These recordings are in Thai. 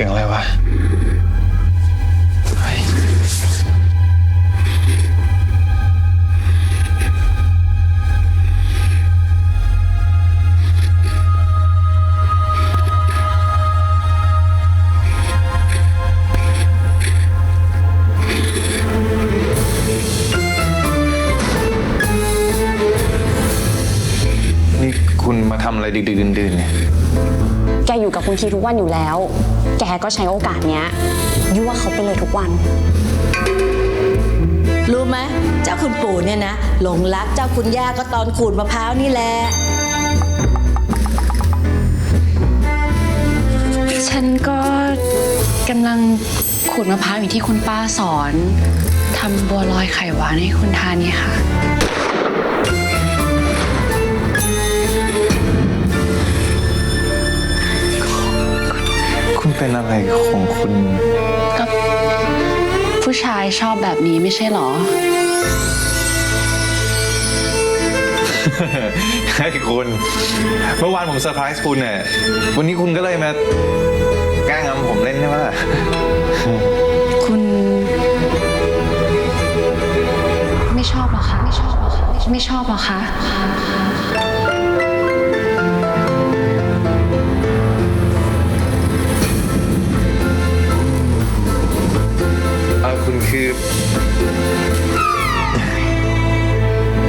สียงอะไรวะำอะไรดึกๆดื่นๆเนี่ยแกอยู่กับคุณคีทุกวันอยู่แล้ว แกก็ใช้โอกาสเนี้ยยั่วเขาไปเลยทุกวัน รู้ไหมเจ้าคุณปู่เนี่ยนะ หลงรักเจ้าคุณย่าก็ตอนขูดมะพร้าวนี่แหละ ฉันก็กำลังขูดมะพร้าวอยู่ที่คุณป้าสอนทำบัวลอยไข่หวานให้คุณทานนี่ค่ะ อะไรของคุณก็ผู้ชายชอบแบบนี้ไม่ใช่เหรอ ให้คุณ เมื่อวานผมเซอร์ไพรส์คุณเนี่ยวันนี้คุณก็เลยมาแกล้งอำผมเล่นใช่ไหมล่ะคุณ ไม่ชอบเหรอคะ ไม่ชอบเหรอคะ ไม่ชอบเหรอคะ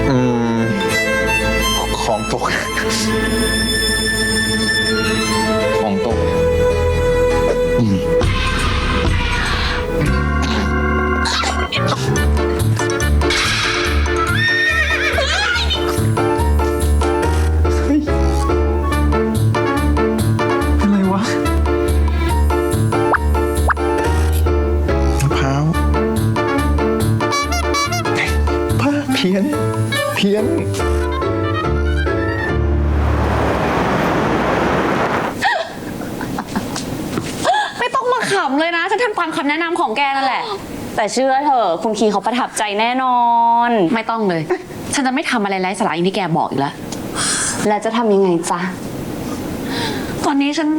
ออืม ของตก ของตกอะ เพี้ยน เพี้ยน ไม่ต้องมาขำเลยนะ ฉันทำตามคำแนะนำของแกนั่นแหละ แต่เชื่อเถอะคุณคีเขาประทับใจแน่นอน ไม่ต้องเลย ฉันจะไม่ทำอะไรไร้สาระอย่างที่แกบอกอีกแล้ว แล้วจะทำยังไงจ๊ะ ตอนนี้ฉัน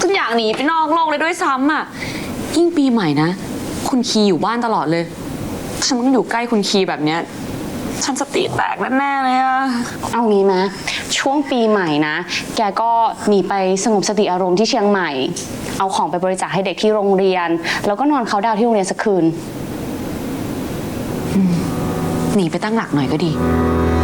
ฉันอยากหนีไปนอกโลกเลยด้วยซ้ำอะ ยิ่งปีใหม่นะ คุณคีอยู่บ้านตลอดเลย ฉันต้องอยู่ใกล้คุณคีแบบเนี้ย ฉันสติแตกแน่ๆเลยอะเอางี้นะช่วงปีใหม่นะ แกก็หนีไปสงบสติอารมณ์ที่เชียงใหม่ เอาของไปบริจาคให้เด็กที่โรงเรียน แล้วก็นอนเขาน์ดาวน์ที่โรงเรียนสักคืน หนีไปตั้งหลักหน่อยก็ดีอ